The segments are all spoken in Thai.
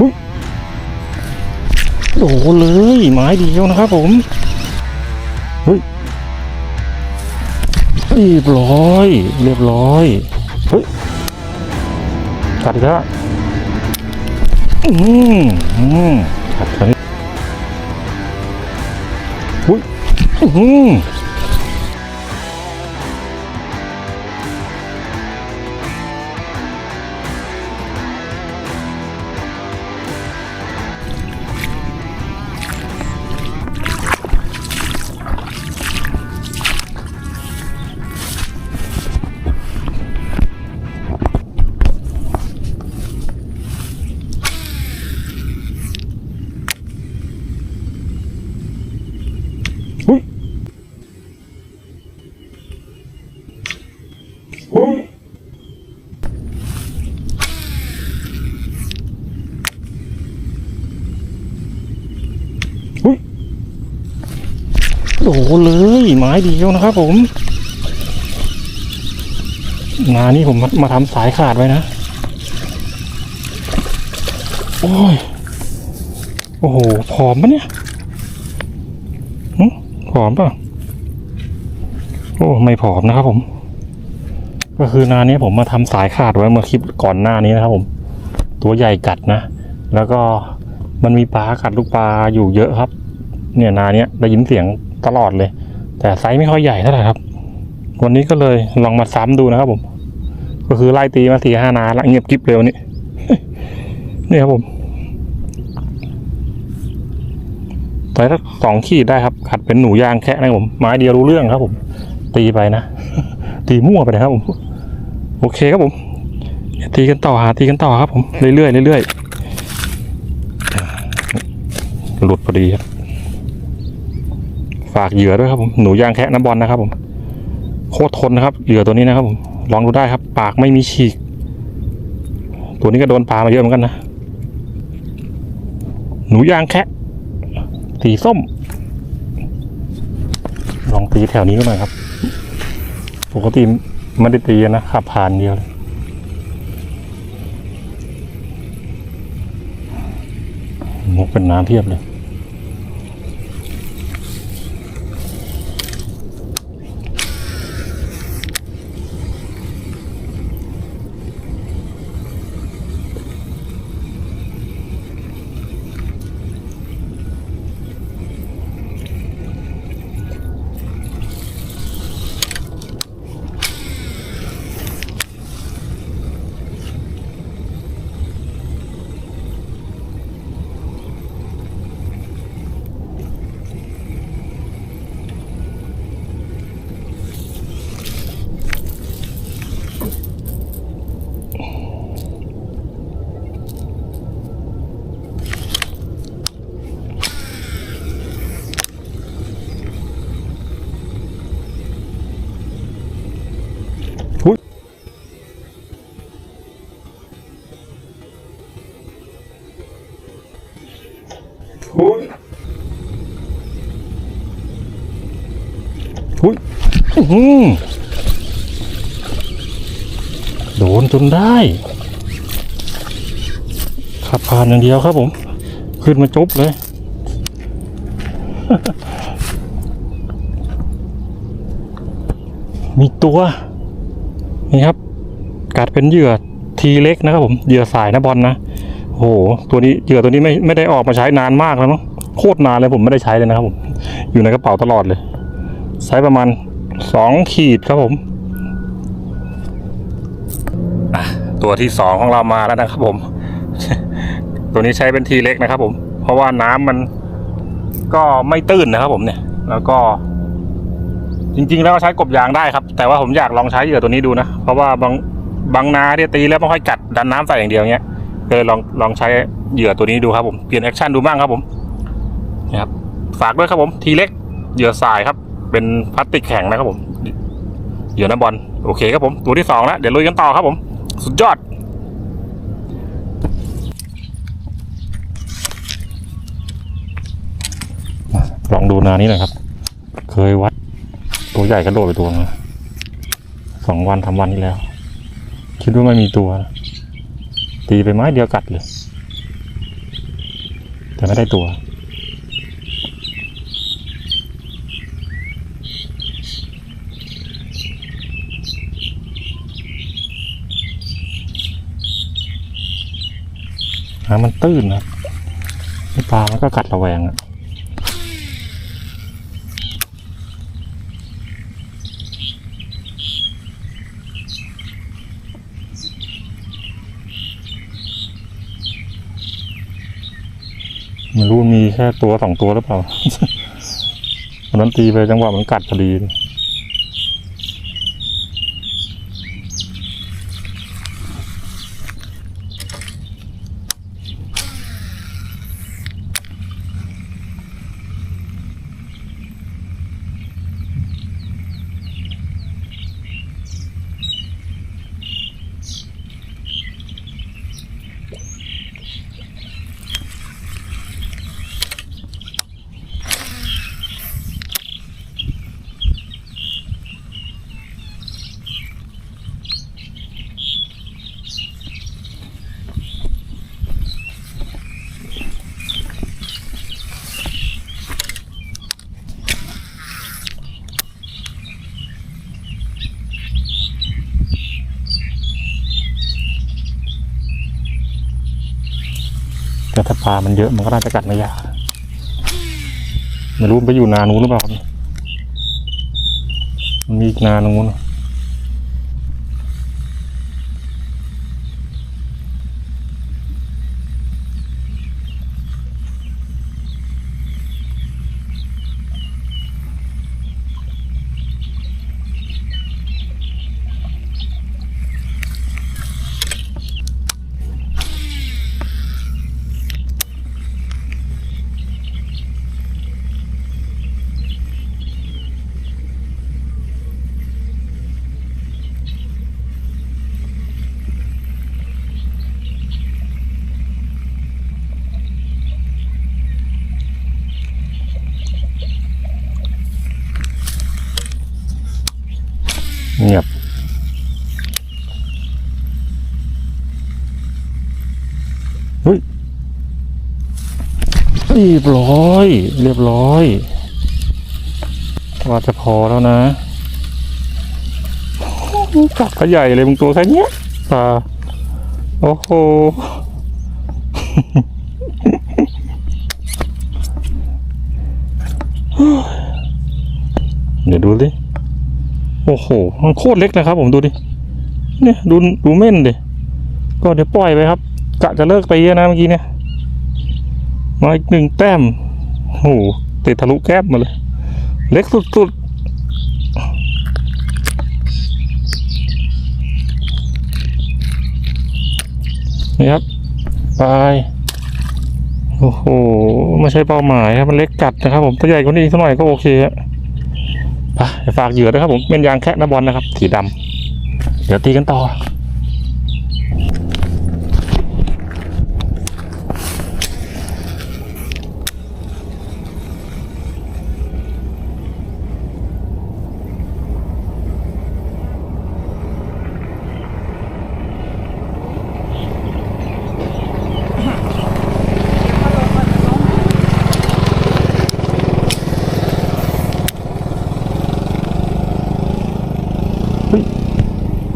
อุ๊ยโดนเลยไม้เดียวนะครับผมเฮ้ยเรียบร้อย เรียบร้อยเฮ้ยกัดอีกแล้วอืมอืมกัดคราวนี้อุ้ยอืม โดเลยไม้เดียวนะครับผมงานี้ผมมามาทำสายขาดไว้นะ โอ้ย โอ้โหผอมปะเนี่ยผอมปะโอ้ไม่ผอมนะครับผม ก็คือนานนี้ผมมาทำสายขาดไว้เมื่อคลิปก่อนหน้านี้นะครับผม ตัวใหญ่กัดนะ แล้วก็มันมีปลากัดลูกปลาอยู่เยอะครับ เนี่ยนาเนี้ยได้ยินเสียง ตลอดเลย แต่ไซส์ไม่ค่อยใหญ่เท่าไหร่ครับ วันนี้ก็เลยลองมาซ้ำดูนะครับผม ก็คือไล่ตีมาสี่ห้านาละเงียบกริบเร็วนี้นี่ครับผมไปสักสองขีดได้ครับขัดเป็นหนูยางแค่นะผมไม้เดียวรู้เรื่องครับผม ตีไปนะ ตีมั่วไปนะครับผม โอเคครับผมตีกันต่อหาตีกันต่อครับผม เรื่อยๆเรื่อยๆหลุดพอดีครับ ฝากเหยื่อด้วยครับผมหนูยางแคะน้ำบอลนะครับผมโคตรทนนะครับเหยื่อตัวนี้นะครับผมลองดูได้ครับ ปากไม่มีฉีก ตัวนี้ก็โดนปลามาเยอะเหมือนกันนะ หนูยางแคะสีส้ม ลองตีแถวนี้ก็หน่อยครับปกติไม่ได้ตีนะขับผ่านเดียวเลยนกเป็นน้ำเพียบเลย โดนจนได้ ขับผ่านอย่างเดียวครับผม ขึ้นมาจุบเลย มีตัว นี่ครับ กัดเป็นเหยื่อทีเล็กนะครับผมเหยื่อสายนะบอลนะโอ้โหตัวนี้เหยื่อตัวนี้ไม่ไม่ได้ออกมาใช้นานมากแล้วมั้งโคตรนานเลยผมไม่ได้ใช้เลยนะครับผม อยู่ในกระเป๋าตลอดเลย ใช้ประมาณ สองขีดครับผมตัวที่สองของเรามาแล้วนะครับผม ตัวนี้ใช้เป็นทีเล็กนะครับผม เพราะว่าน้ำมันก็ไม่ตื้นนะครับผมเนี่ย แล้วก็ จริง ๆ แล้วก็ใช้กบยางได้ครับ แต่ว่าผมอยากลองใช้เหยื่อตัวนี้ดูนะ เพราะว่าบางบางนาเนี่ตีแล้วไม่ค่อยกัดดันน้ำใส่อย่างเดียวเงี้ยก็เลยลองลองใช้เหยื่อตัวนี้ดูครับผม เปลี่ยนแอคชั่นดูบ้างครับผมนี่ครับฝากด้วยครับผม ทีเล็กเหยื่อสายครับ เป็นพลาสติกแข็งนะครับผมเหยื่อน้ำบอลโอเคครับผมตัวที่สองแล้วเดี๋ยวลุยกันต่อครับผม สุดยอดลองดูนานี้หน่อยครับ เคยวัด ตัวใหญ่กระโดดไปตัวมาสองวันทำวันที่แล้ว คิดว่าไม่มีตัว ตีไปไม้เดียวกัดเลย แต่ไม่ได้ตัว น้ำมันตื้นนะครับปลามันก็กัดระแวงอะไม่รู้มีแค่ตัวสองตัวหรือเปล่าวันนั้นตีไปจังหวะมันกัดพอดีแต่ ถ้าปลามันเยอะมันก็น่าจะกัดไม่ยากไม่รู้ไปอยู่นานู้นหรือเปล่าครับมันมีอีกนานู้น เงียบเฮ้ยเรียบร้อย เรียบร้อยว่าจะพอแล้วนะกัดก็ใหญ่เลยมึงตัวแค่นี้ยปลาโอ้โห เดี๋ยวดูสิ โอ้โหมันโคตรเล็กนะครับ ผมดูดิเนี่ยดูดูเม่นดิก็เดี๋ยวปล่อยไปครับกะจะเลิกตีแล้วนะเมื่อกี้เนี่ยมาอีกหนึ่งแต้มโอ้โหติดทะลุแก้มมาเลย เล็กสุดๆนี่ครับไปโอ้โห ไม่ใช่เป้าหมายครับ มันเล็กจัดนะครับผมถ้าใหญ่กว่านี้สักหน่อยก็โอเคอะ ฝากเหยื่อด้วยครับผมเป็นยางแคะนบอลนะครับ สีดำเดี๋ยวตีกันต่อ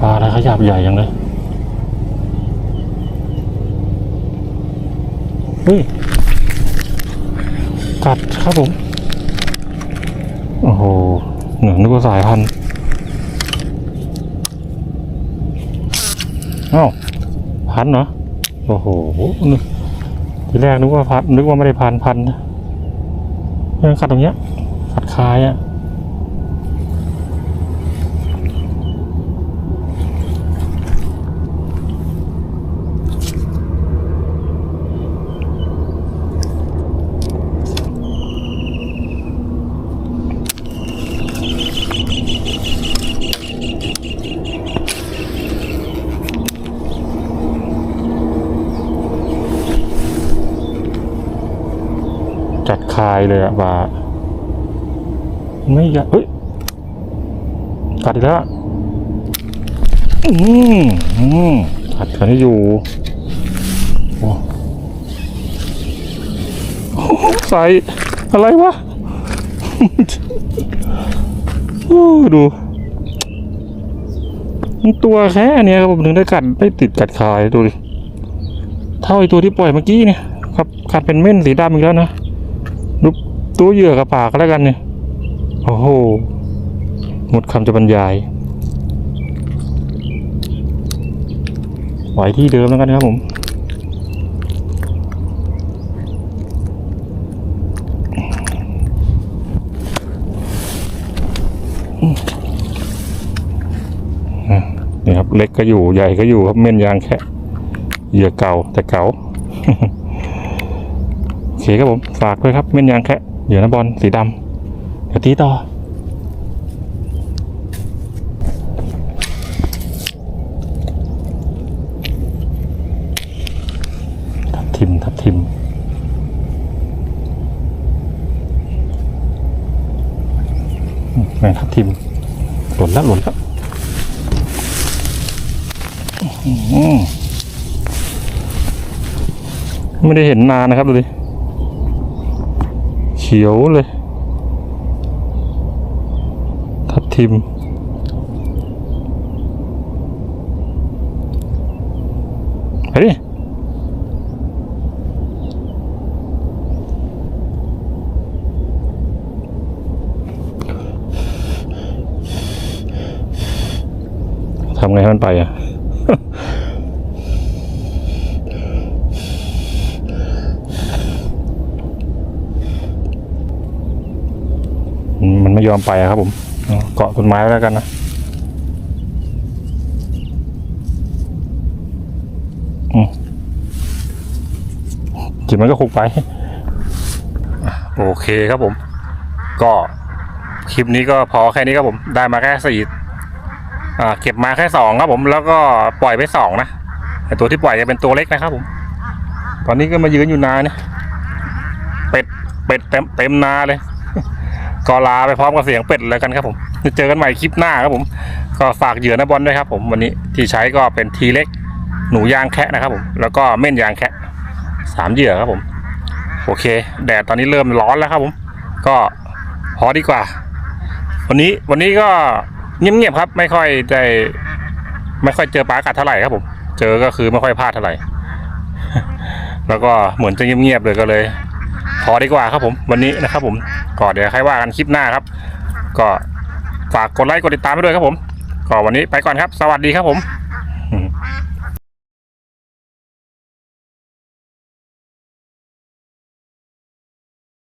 ปลาอะไรขยั บใหญ่ยังเลยเฮ้ยกัดครับผม โอ้โหเหนือนึกว่าสายพันธุ์อ้าวพันเหรอ โอ้โหทีแรกนึกว่าพันนึกว่าไม่ได้พันพันนะเออกัดตรงเนี้ยกัดคายอะ จัดคายเลยอะบาไม่อยากเอ้ยกัดอีกแล้วอืมอืมกัดกันให้อยู่โอ้ใส่อะไรวะโอ้ดูตัวแค่เนี้ยครับผมถึงได้กัดได้ติดกัดคายดูดิเท่าไอตัวที่ปล่อยเมื่อกี้เนี่ยครับกัดเป็นเม่นสีดำอีกแล้วนะ ตัวเหยื่อกับปากแล้วกันเนี่ย โอ้โห หมดคำจะบรรยาย ไหวที่เดิมแล้วกันครับผม นี่ครับ เล็กก็อยู่ ใหญ่ก็อยู่ครับ เม่นยางแค่เหยื่อเก่าแต่เก่าโอเคครับผม ฝากด้วยครับ เม่นยางแค่ เหยื่อน้ำบอลสีดำเดี๋ยวตีต่อ ทับทิม ทับทิมแม่ทับทิม หล่นแล้วหล่นแล้วไม่ได้เห็นนานนะครับดูดิ ขียวเลย ทับทิม ไปดิทำไงให้มันไปอะ อื มมันไม่ยอมไปอะครับผมเอาเกาะต้นไม้ไว้แล้วกันนะอืมจิมันก็คงไปอะโอเคครับผม ก็คลิปนี้ก็พอแค่นี้ครับผม ได้มาแค่สี่อ่าเก็บมาแค่สองครับผม แล้วก็ปล่อยไปสองนะแต่ตัวที่ปล่อยจะเป็นตัวเล็กนะครับผม ตอนนี้ก็มายืนอยู่นาเนี่ยเป็ดเป็ดเต็มเต็มนาเลย ก็ลาไปพร้อมกับเสียงเป็ดแล้วกันครับผมจะเจอกันใหม่คลิปหน้าครับผม ก็ฝากเหยื่อนะบอลด้วยครับผมวันนี้ที่ใช้ก็เป็นทีเล็กหนูยางแคะนะครับผมแล้วก็เม่นยางแคะสามเหยื่อครับผม โอเค แดดตอนนี้เริ่มร้อนแล้วครับผม ก็พอดีกว่า วันนี้วันนี้ก็เงียบๆครับ ไม่ค่อยได้ไม่ค่อยเจอปลากัดเท่าไหร่ครับผม เจอก็คือไม่ค่อยพลาดเท่าไหร่ แล้วก็เหมือนจะเงียบๆเลยก็เลย อดีกว่าครับผมวันนี้นะครับผมก็เดี๋ยวใครว่ากันคลิปหน้าครับ ก็ฝากกดไลค์กดติดตามไปด้วยครับผม ก็วันนี้ไปก่อนครับ สวัสดีครับผม